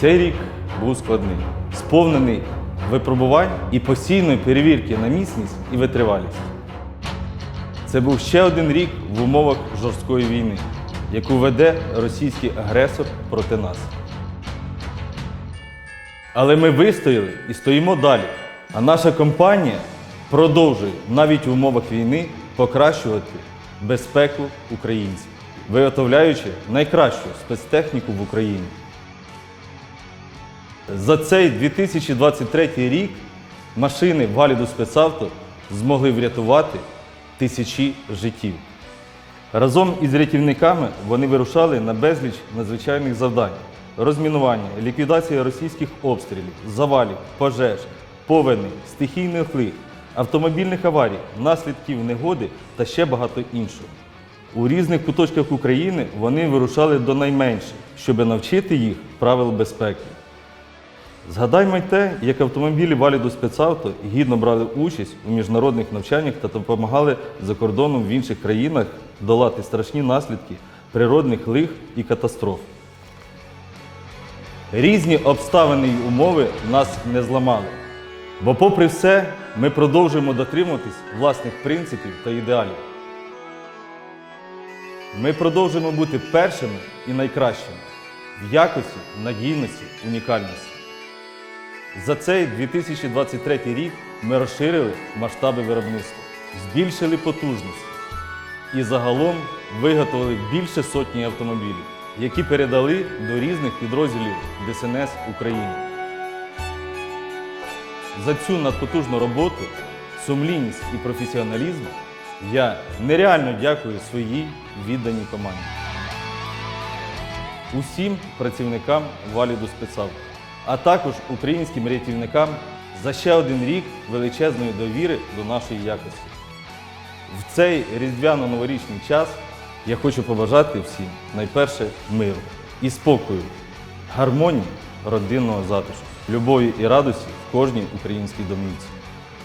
Цей рік був складний, сповнений випробувань і постійної перевірки на міцність і витривалість. Це був ще один рік в умовах жорсткої війни, яку веде російський агресор проти нас. Але ми вистояли і стоїмо далі. А наша компанія продовжує навіть в умовах війни покращувати безпеку українців, виготовляючи найкращу спецтехніку в Україні. За цей 2023 рік машини Валіду спецавто змогли врятувати тисячі життів. Разом із рятівниками вони вирушали на безліч надзвичайних завдань: розмінування, ліквідація російських обстрілів, завалів, пожеж, повеней, стихійних лих, автомобільних аварій, наслідків негоди та ще багато іншого. У різних куточках України вони вирушали до найменших, щоб навчити їх правил безпеки. Згадаймо й те, як автомобілі Валіду спецавто гідно брали участь у міжнародних навчаннях та допомагали за кордоном в інших країнах долати страшні наслідки природних лих і катастроф. Різні обставини й умови нас не зламали. Бо, попри все, ми продовжуємо дотримуватись власних принципів та ідеалів. Ми продовжуємо бути першими і найкращими в якості, надійності, унікальності. За цей 2023 рік ми розширили масштаби виробництва, збільшили потужність і загалом виготовили більше сотні автомобілів, які передали до різних підрозділів ДСНС України. За цю надпотужну роботу, сумлінність і професіоналізм я нереально дякую своїй відданій команді. Усім працівникам Валіду спецавто, а також українським рятівникам за ще один рік величезної довіри до нашої якості. В цей різдвяно-новорічний час я хочу побажати всім найперше миру і спокою, гармонії, родинного затишку, любові і радості в кожній українській домівці.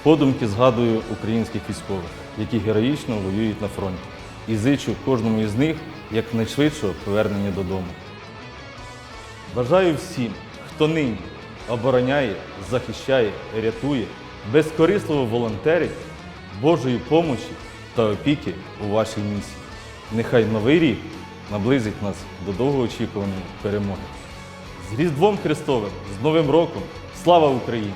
Подумки згадую українських військових, які героїчно воюють на фронті, і зичу кожному із них якнайшвидшого повернення додому. Бажаю всім, хто нині обороняє, захищає, рятує, безкорисливо волонтерить Божої помочі та опіки у вашій місії. Нехай новий рік наблизить нас до довгоочікуваної перемоги. З Різдвом Христовим, з Новим роком! Слава Україні!